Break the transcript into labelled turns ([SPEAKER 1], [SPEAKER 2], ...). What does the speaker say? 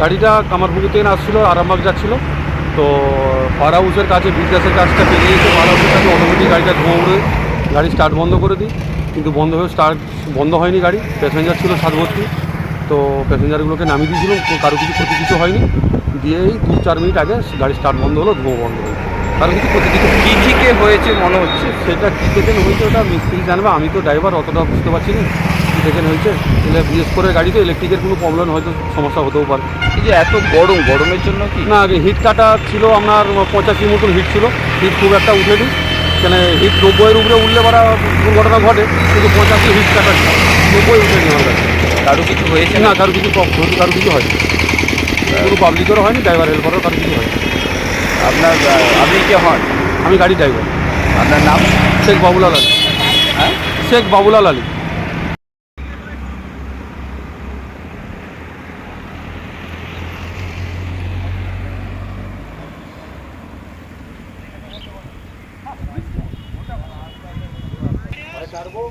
[SPEAKER 1] গাড়িটা কামারপুকুর থেকে আসছিল আরামবাগ যাচ্ছিল। তো পাড়া হাউসের কাছে বিদ্যাসের কাজটা পেরিয়ে এসে পাড়া হাউসের কাছে অটোমেটিক গাড়িটা ধোঁয়া উড়ে গাড়ি স্টার্ট বন্ধ করে দিই। কিন্তু বন্ধ হয়ে স্টার্ট বন্ধ হয়নি গাড়ি প্যাসেঞ্জার ছিল সাত ভর্তি তো প্যাসেঞ্জারগুলোকে নামিয়ে দিয়েছিল কারও কিছু ক্ষতি কিছু হয়নি। দিয়েই দু চার মিনিট আগে গাড়ি স্টার্ট বন্ধ হলো ধোঁয়া বন্ধ হলো। কারও কিছু ক্ষতি কিছু
[SPEAKER 2] কি থেকে হয়েছে মনে হচ্ছে?
[SPEAKER 1] সেটা কী থেকে হয়েছে ওটা মিস্ত্রি জানবে। আমি তো ড্রাইভার অতটা বুঝতে পারছি না। কী থেকে হয়েছে? তাহলে বিশেষ করে গাড়ি তো ইলেকট্রিকের কোনো প্রবলেম হয়তো সমস্যা হতেও পারে।
[SPEAKER 2] এই যে এত গরম গরমের জন্য কি?
[SPEAKER 1] না হিট কাটা ছিল আপনার পঁচাশি মতন হিট ছিল। হিট খুব একটা উঠেনি। কেন হিট নব্বইয়ের উপরে উঠলে বারা দুর্ঘটনা ঘটে কিন্তু পঁচাশি হিট কাটা ছিল। নব্বই উঠেনি আমার কাছে।
[SPEAKER 2] কারও কিছু হয়েছে?
[SPEAKER 1] না কারও কিছু কারও কিছু হয়নি। কোনো পাবলিকেরও হয়নি ড্রাইভার হেল্পারও কারও কিছু হয়নি।
[SPEAKER 2] আপনার আপনি কে হন?
[SPEAKER 1] আমি গাড়ি ড্রাইভার
[SPEAKER 2] আপনার নাম?
[SPEAKER 1] শেখ বাবুলাল আলী।
[SPEAKER 2] হ্যাঁ?
[SPEAKER 1] শেখ বাবুলাল আলী।
[SPEAKER 3] सरकार को।